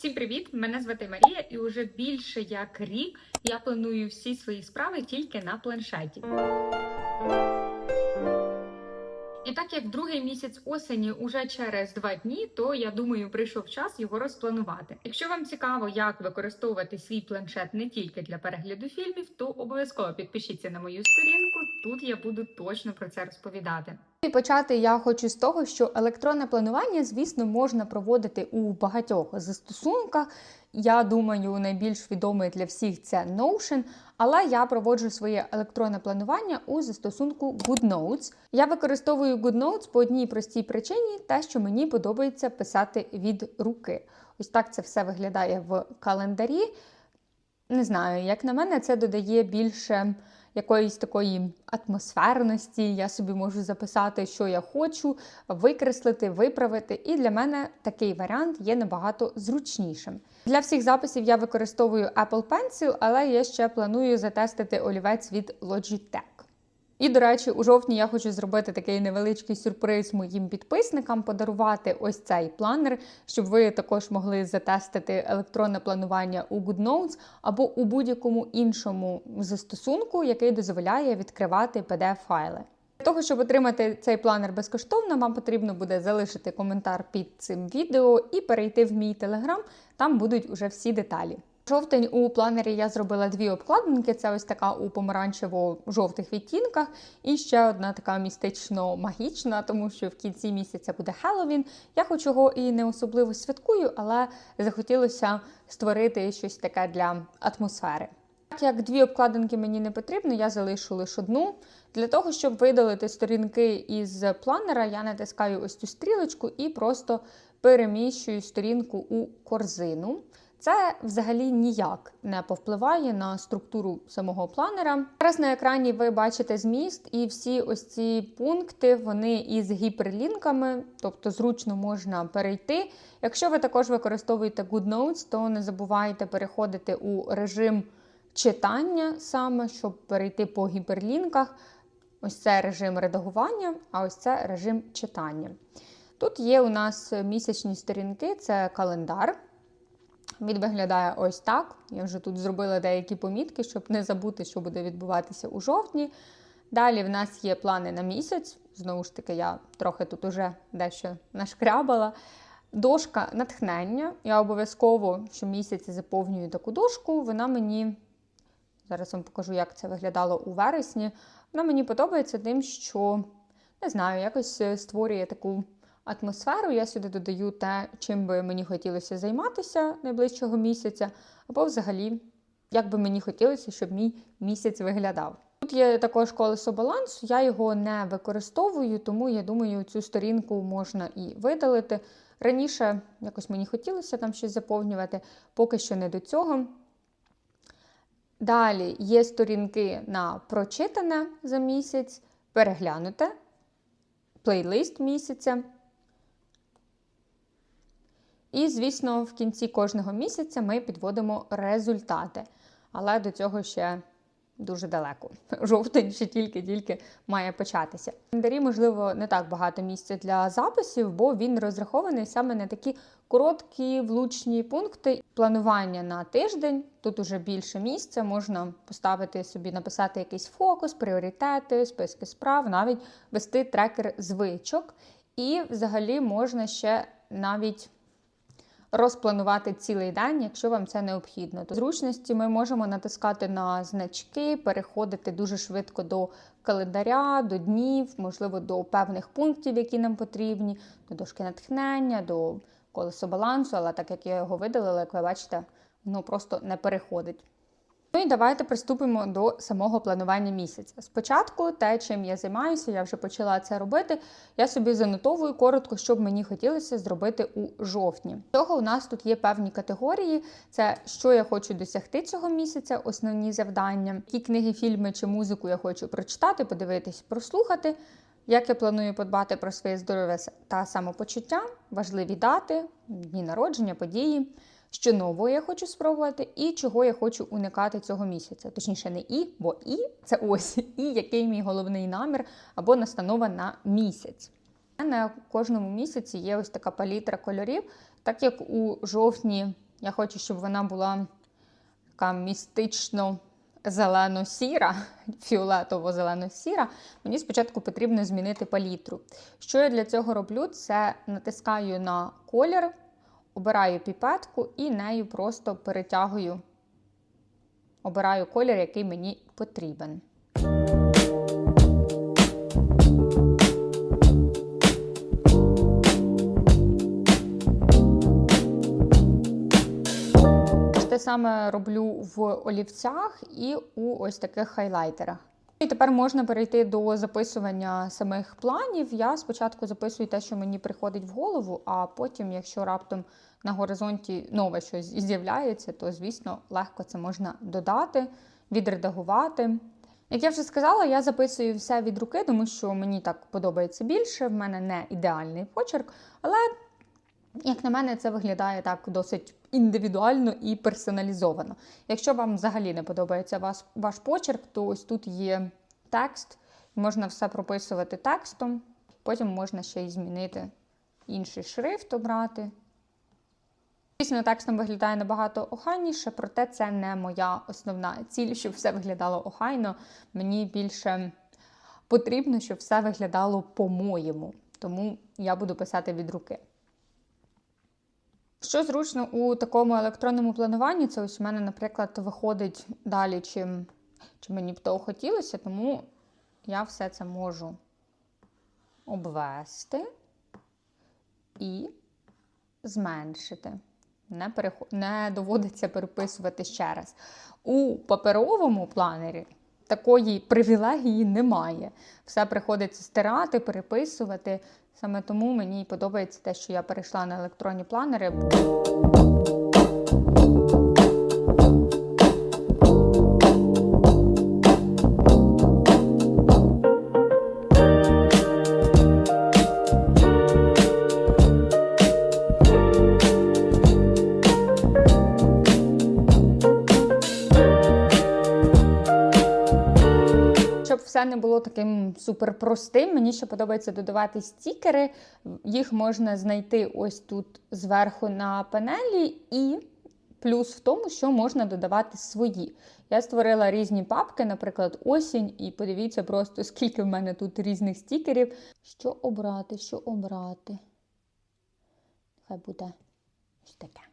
Всім привіт! Мене звати Марія, і уже більше як рік я планую всі свої справи тільки на планшеті. І так як другий місяць осені уже через два дні, то я думаю, прийшов час його розпланувати. Якщо вам цікаво, як використовувати свій планшет не тільки для перегляду фільмів, то обов'язково підпишіться на мою сторінку. Тут я буду точно про це розповідати. І почати я хочу з того, що електронне планування, звісно, можна проводити у багатьох застосунках. Я думаю, найбільш відомий для всіх це Notion, але я проводжу своє електронне планування у застосунку GoodNotes. Я використовую GoodNotes по одній простій причині, те, що мені подобається писати від руки. Ось так це все виглядає в календарі. Не знаю, як на мене, це додає більше якоїсь такої атмосферності. Я собі можу записати, що я хочу, викреслити, виправити. І для мене такий варіант є набагато зручнішим. Для всіх записів я використовую Apple Pencil, але я ще планую затестити олівець від Logitech. І, до речі, у жовтні я хочу зробити такий невеличкий сюрприз моїм підписникам, подарувати ось цей планер, щоб ви також могли затестити електронне планування у GoodNotes або у будь-якому іншому застосунку, який дозволяє відкривати PDF-файли. Для того, щоб отримати цей планер безкоштовно, вам потрібно буде залишити коментар під цим відео і перейти в мій телеграм, там будуть уже всі деталі. Жовтень у планері я зробила дві обкладинки. Це ось така у помаранчево-жовтих відтінках, і ще одна така містично-магічна, тому що в кінці місяця буде Хеллоуін. Я хоч його і не особливо святкую, але захотілося створити щось таке для атмосфери. Так як дві обкладинки мені не потрібно, я залишу лише одну. Для того, щоб видалити сторінки із планера, я натискаю ось цю стрілочку і просто переміщую сторінку у корзину. Це взагалі ніяк не повпливає на структуру самого планера. Зараз на екрані ви бачите зміст, і всі ось ці пункти вони із гіперлінками, тобто зручно можна перейти. Якщо ви також використовуєте GoodNotes, то не забувайте переходити у режим читання саме, щоб перейти по гіперлінках. Ось це режим редагування, а ось це режим читання. Тут є у нас місячні сторінки, це календар. Він виглядає ось так. Я вже тут зробила деякі помітки, щоб не забути, що буде відбуватися у жовтні. Далі в нас є плани на місяць. Знову ж таки, я трохи тут уже дещо нашкрябала. Дошка натхнення. Я обов'язково щомісяця заповнюю таку дошку. Вона мені, зараз вам покажу, як це виглядало у вересні. Вона мені подобається тим, що, не знаю, якось створює таку атмосферу. Я сюди додаю те, чим би мені хотілося займатися найближчого місяця, або взагалі, як би мені хотілося, щоб мій місяць виглядав. Тут є також колесо балансу, я його не використовую, тому я думаю, цю сторінку можна і видалити. Раніше якось мені хотілося там щось заповнювати, поки що не до цього. Далі є сторінки на прочитане за місяць, переглянуте, плейлист місяця. І, звісно, в кінці кожного місяця ми підводимо результати. Але до цього ще дуже далеко. Жовтень ще тільки-тільки має початися. В календарі, можливо, не так багато місця для записів, бо він розрахований саме на такі короткі влучні пункти планування на тиждень. Тут уже більше місця, можна поставити собі, написати якийсь фокус, пріоритети, списки справ, навіть вести трекер звичок. І взагалі можна ще навіть розпланувати цілий день, якщо вам це необхідно. До зручності ми можемо натискати на значки, переходити дуже швидко до календаря, до днів, можливо, до певних пунктів, які нам потрібні, до дошки натхнення, до колесо балансу, але так як я його видалила, як ви бачите, воно просто не переходить. Ну і давайте приступимо до самого планування місяця. Спочатку, те, чим я займаюся, я вже почала це робити. Я собі занотовую коротко, що б мені хотілося зробити у жовтні. Цього у нас тут є певні категорії: це що я хочу досягти цього місяця, основні завдання, які книги, фільми чи музику я хочу прочитати, подивитись, прослухати. Як я планую подбати про своє здоров'я та самопочуття, важливі дати, дні народження, події що нового я хочу спробувати, і чого я хочу уникати цього місяця. Точніше, не і, бо і це ось і який мій головний намір або настанова на місяць. На кожному місяці є ось така палітра кольорів, так як у жовтні Я хочу, щоб вона була така містично зелено-сіра, фіолетово-зелено-сіра. Мені спочатку потрібно змінити палітру. Що я для цього роблю? Це натискаю на колір, обираю піпетку і нею просто перетягую, обираю колір, який мені потрібен. Те саме роблю в олівцях і у ось таких хайлайтерах. І тепер можна перейти до записування самих планів. Я спочатку записую те, що мені приходить в голову, а потім, якщо раптом на горизонті нове щось з'являється, то звісно легко це можна додати, відредагувати. Як я вже сказала, я записую все від руки, тому що мені так подобається більше. В мене не ідеальний почерк, але як на мене, це виглядає так досить індивідуально і персоналізовано. Якщо вам взагалі не подобається вас, ваш почерк, то ось тут є текст, можна все прописувати текстом, потім можна ще й змінити інший шрифт обрати. Звісно, текстом виглядає набагато охайніше, проте це не моя основна ціль, щоб все виглядало охайно. Мені більше потрібно, щоб все виглядало по-моєму. Тому я буду писати від руки. Що зручно у такому електронному плануванні, це ось у мене, наприклад, виходить далі, чим, чим мені б того хотілося, тому я все це можу обвести і зменшити. Не, переход... не доводиться переписувати ще раз. У паперовому планері такої привілегії немає. Все приходиться стирати, переписувати. Саме тому мені подобається те, що я перейшла на електронні планери. Щоб все не було таким суперпростим, мені ще подобається додавати стікери. Їх можна знайти ось тут зверху на панелі, і плюс в тому, що можна додавати свої. Я створила різні папки, наприклад, осінь, і подивіться просто, скільки в мене тут різних стікерів. Що обрати, що обрати? Хай буде ось таке.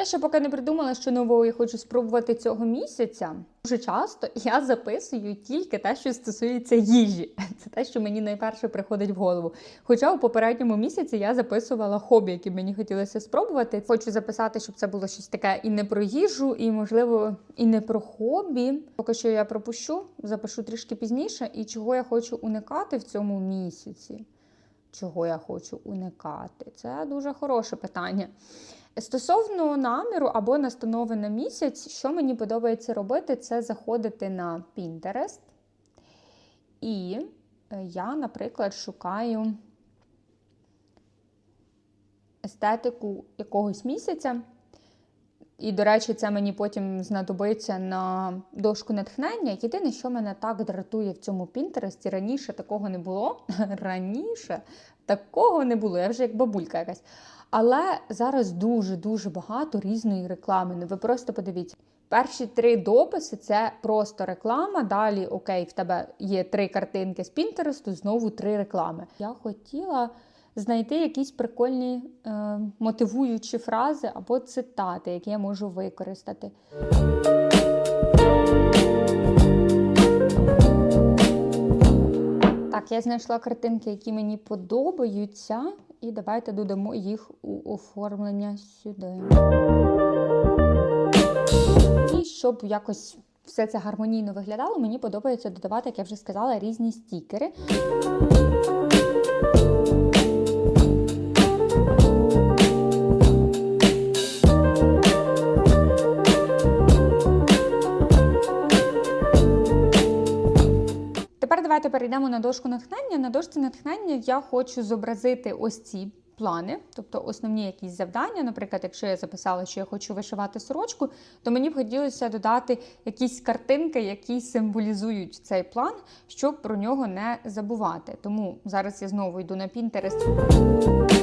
Я ще поки не придумала, що нового я хочу спробувати цього місяця. Дуже часто я записую тільки те, що стосується їжі. Це те, що мені найперше приходить в голову. Хоча у попередньому місяці я записувала хобі, які мені хотілося спробувати. Хочу записати, щоб це було щось таке і не про їжу, і, можливо, і не про хобі. Поки що я пропущу, запишу трішки пізніше. І чого я хочу уникати в цьому місяці. Чого я хочу уникати? Це дуже хороше питання. Стосовно наміру або настанови на місяць, що мені подобається робити, це заходити на Pinterest. І е, я, наприклад, шукаю естетику якогось місяця. І, до речі, це мені потім знадобиться на дошку натхнення. Єдине, що мене так дратує в цьому Пінтересті, раніше такого не було. Раніше такого не було. Я вже як бабулька якась. Але зараз дуже-дуже багато різної реклами. Ну, ви просто подивіться. Перші три дописи це просто реклама. Далі, окей, в тебе є три картинки з Пінтересту, знову три реклами. Я хотіла знайти якісь прикольні е, мотивуючі фрази або цитати, які я можу використати. Так, я знайшла картинки, які мені подобаються, і давайте додамо їх у оформлення сюди. І щоб якось все це гармонійно виглядало, мені подобається додавати, як я вже сказала, різні стікери. Давайте перейдемо на дошку натхнення. На дошці натхнення я хочу зобразити ось ці плани, тобто основні якісь завдання. Наприклад, якщо я записала, що я хочу вишивати сорочку, то мені б хотілося додати якісь картинки, які символізують цей план, щоб про нього не забувати. Тому зараз я знову йду на Pinterest.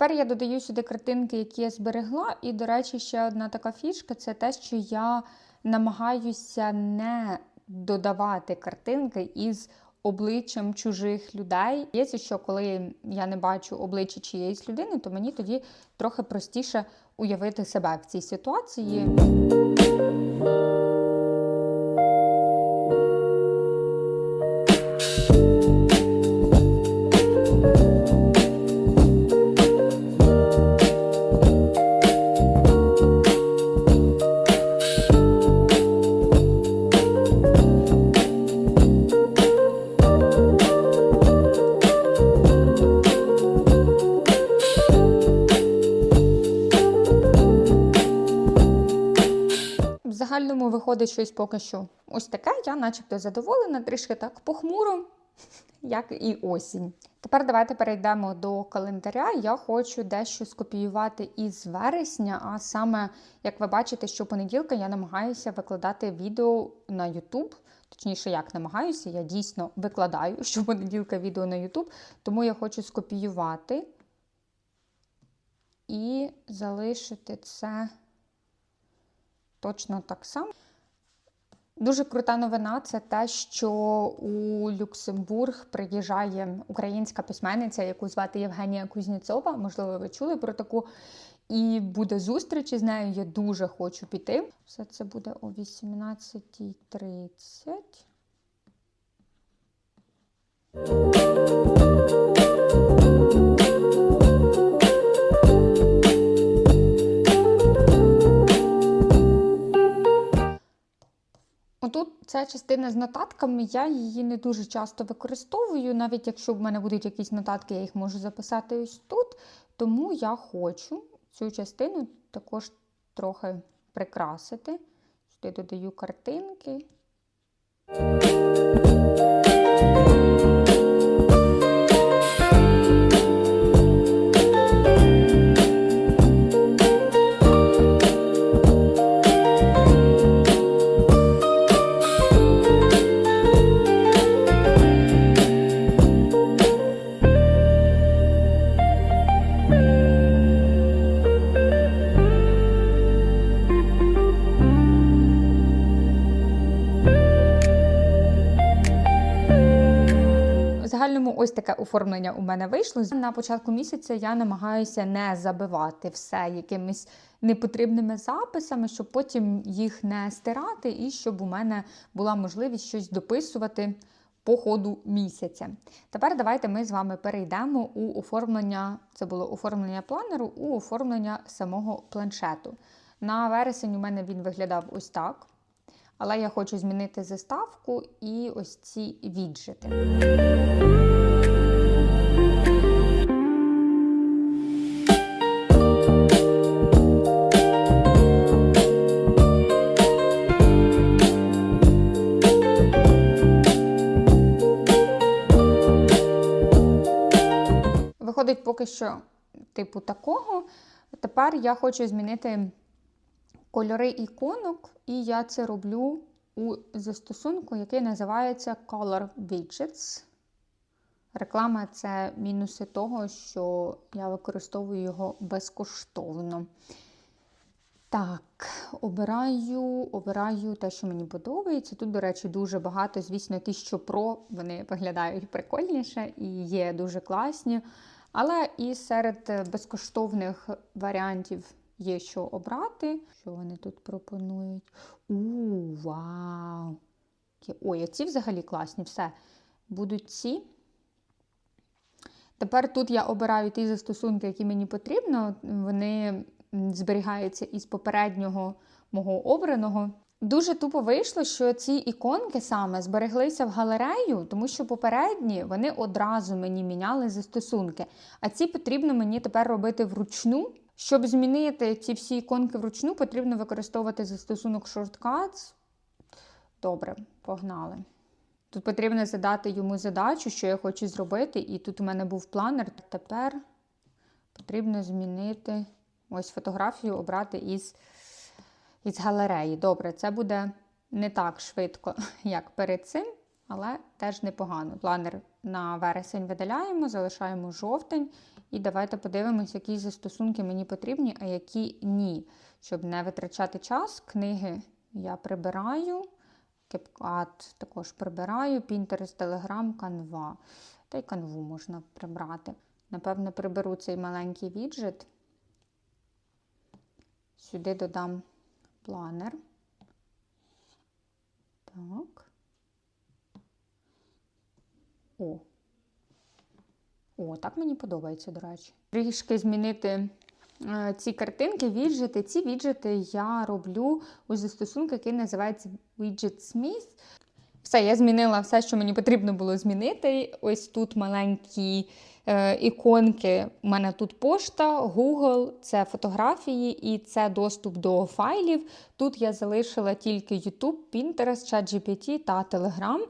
Тепер я додаю сюди картинки, які я зберегла. І, до речі, ще одна така фішка це те, що я намагаюся не додавати картинки із обличчям чужих людей. Здається, що коли я не бачу обличчя чиєїсь людини, то мені тоді трохи простіше уявити себе в цій ситуації. Виходить щось поки що ось таке. Я начебто задоволена, трішки так похмуро, як і осінь. Тепер давайте перейдемо до календаря. Я хочу дещо скопіювати із вересня, а саме, як ви бачите, щопонеділка я намагаюся викладати відео на YouTube. Точніше, як намагаюся, я дійсно викладаю щопонеділка відео на YouTube, тому я хочу скопіювати і залишити це точно так само. Дуже крута новина це те, що у Люксембург приїжджає українська письменниця, яку звати Євгенія Кузнєцова. Можливо, ви чули про таку. І буде зустріч із нею. Я дуже хочу піти. Все це буде о 18.30. Отут ця частина з нотатками, я її не дуже часто використовую, навіть якщо в мене будуть якісь нотатки, я їх можу записати ось тут. Тому я хочу цю частину також трохи прикрасити. Сюди додаю картинки. Загальному ось таке оформлення у мене вийшло. На початку місяця я намагаюся не забивати все якимись непотрібними записами, щоб потім їх не стирати, і щоб у мене була можливість щось дописувати по ходу місяця. Тепер давайте ми з вами перейдемо у оформлення. Це було оформлення планеру, у оформлення самого планшету. На вересень у мене він виглядав ось так. Але я хочу змінити заставку і ось ці віджити. Виходить поки що типу такого. Тепер я хочу змінити кольори іконок, і я це роблю у застосунку, який називається Color Widgets. Реклама це мінуси того, що я використовую його безкоштовно. Так, обираю, обираю те, що мені подобається. Тут, до речі, дуже багато, звісно, ті, що про, вони виглядають прикольніше і є дуже класні. Але і серед безкоштовних варіантів є що обрати. Що вони тут пропонують? У, вау! Ой, а ці взагалі класні. Все. Будуть ці. Тепер тут я обираю ті застосунки, які мені потрібно. Вони зберігаються із попереднього мого обраного. Дуже тупо вийшло, що ці іконки саме збереглися в галерею, тому що попередні вони одразу мені міняли застосунки. А ці потрібно мені тепер робити вручну. Щоб змінити ці всі іконки вручну, потрібно використовувати застосунок Shortcuts. Добре, погнали. Тут потрібно задати йому задачу, що я хочу зробити, і тут у мене був планер. Тепер потрібно змінити ось фотографію, обрати із, із галереї. Добре, це буде не так швидко, як перед цим, але теж непогано. Планер на вересень видаляємо, залишаємо жовтень. І давайте подивимось, які застосунки мені потрібні, а які ні. Щоб не витрачати час, книги я прибираю. CapCut також прибираю, Pinterest, Telegram, Canva. Та й канву можна прибрати. Напевно, приберу цей маленький віджит. Сюди додам планер. Так. О. О, так мені подобається, до речі. Трішки змінити е, ці картинки, віджити. Ці віджити я роблю у застосунку, який називається Widget Smith. Все, я змінила все, що мені потрібно було змінити. Ось тут маленькі е, іконки. У мене тут пошта, Google, це фотографії і це доступ до файлів. Тут я залишила тільки YouTube, Pinterest, ChatGPT та Telegram.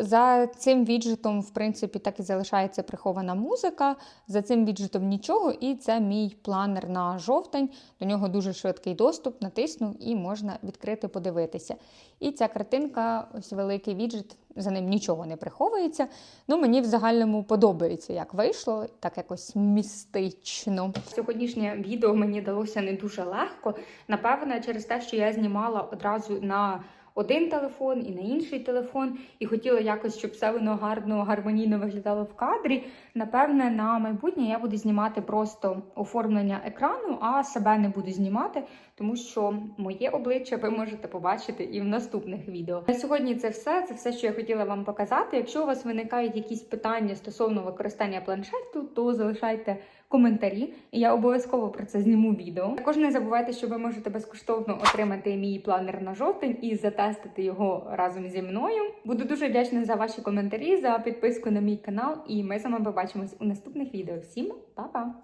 За цим віджитом, в принципі, так і залишається прихована музика. За цим віджитом нічого, і це мій планер на жовтень. До нього дуже швидкий доступ, натиснув і можна відкрити, подивитися. І ця картинка, ось великий віджит, за ним нічого не приховується. Ну, мені в загальному подобається, як вийшло, так якось містично. Сьогоднішнє відео мені далося не дуже легко. Напевне, через те, що я знімала одразу на один телефон і на інший телефон, і хотіла якось, щоб все воно гарно, гармонійно виглядало в кадрі. Напевне, на майбутнє я буду знімати просто оформлення екрану, а себе не буду знімати, тому що моє обличчя ви можете побачити і в наступних відео. На сьогодні це все. Це все, що я хотіла вам показати. Якщо у вас виникають якісь питання стосовно використання планшету, то залишайте коментарі, і я обов'язково про це зніму відео. Також не забувайте, що ви можете безкоштовно отримати мій планер на жовтень і затестити його разом зі мною. Буду дуже вдячна за ваші коментарі, за підписку на мій канал, і ми з вами побачимось у наступних відео. Всім па-па!